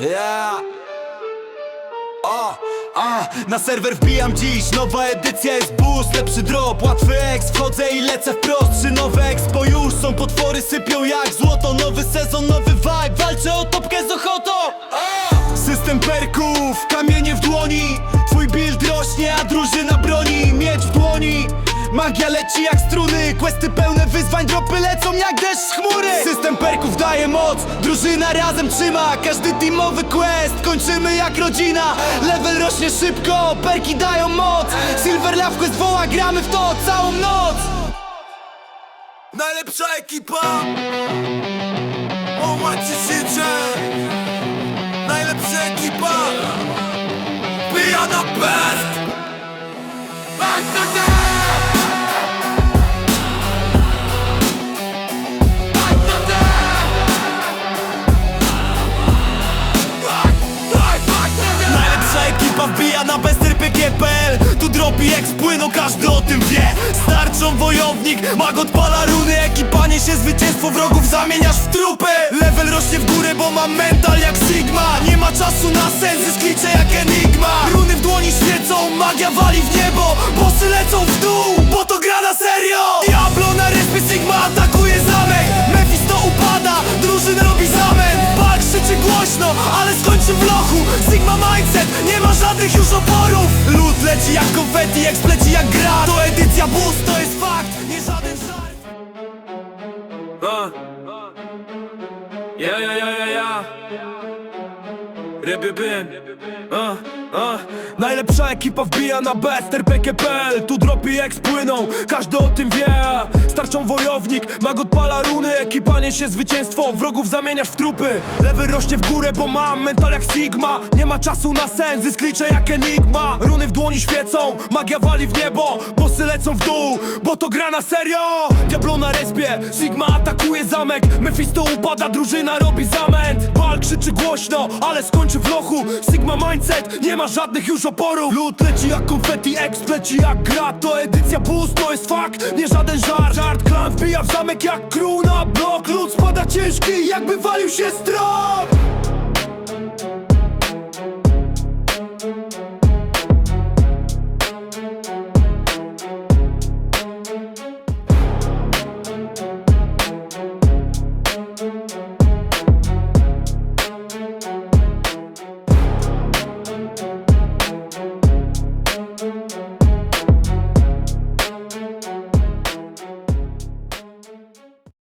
Yeah. A, na serwer wbijam dziś. Nowa edycja jest boost, lepszy drop. Łatwy ex, wchodzę i lecę wprost. Trzy nowe expo już są, potwory sypią jak złoto. Nowy sezon, nowy vibe, walczę o topkę z ochotą. A! System perków, kamienie w dłoni. Twój build rośnie, a drużyna broni. Miecz w dłoni Magia leci jak struny Questy pełne wyzwań, dropy lecą jak deszcz z chmury. System perków daje moc Drużyna razem trzyma. Każdy teamowy quest Kończymy jak rodzina. Level rośnie szybko Perki dają moc. Silver Love Quest woła Gramy w to całą noc. Najlepsza ekipa. O macie życzę Najlepsza ekipa. Bija na best to wbija na bezrpg.pl Tu dropi jak spłyną, każdy o tym wie. Starczą wojownik, mag odpala runy. Ekipa niesie zwycięstwo, wrogów zamieniasz w trupy. Level rośnie w górę, bo mam mental jak Sigma. Nie ma czasu na sens, liczę jak Enigma. Runy w dłoni świecą, magia wali w niebo. Bossy lecą w dół, bo to gra na serio. Diablo na respie Sigma atakuje zamek. Mephisto upada, drużyna robi zamęt Bal krzyczy głośno, ale Sigma mindset, nie ma żadnych już oporów. Lud leci jak konfetti, spleci jak gra To edycja boost, to jest fakt, nie żaden żart. Yeah, yeah, yeah, yeah, yeah. Ryby bym. Najlepsza ekipa wbija na best RPK.pl Tu dropy jak spłyną, każdy o tym wie. Starczą wojownik, mag odpala runy Ekipa niesie zwycięstwo, wrogów zamieniasz w trupy. Lewy rośnie w górę, bo mam mental jak Sigma. Nie ma czasu na sen, zysk liczę jak Enigma. Runy w dłoni świecą, magia wali w niebo. Bossy lecą w dół, bo to gra na serio. Diablo na respie, Sigma atakuje zamek. Mephisto upada, drużyna robi zamęt. Bal krzyczy głośno, ale skończy w lochu. Sigma mindset, nie ma żadnych już oporów. Lud leci jak konfetti, exp leci jak gra. To edycja boost, to jest fakt, nie żaden żart. Żart klan wbija w zamek jak król na blok spada ciężki, jakby walił się strop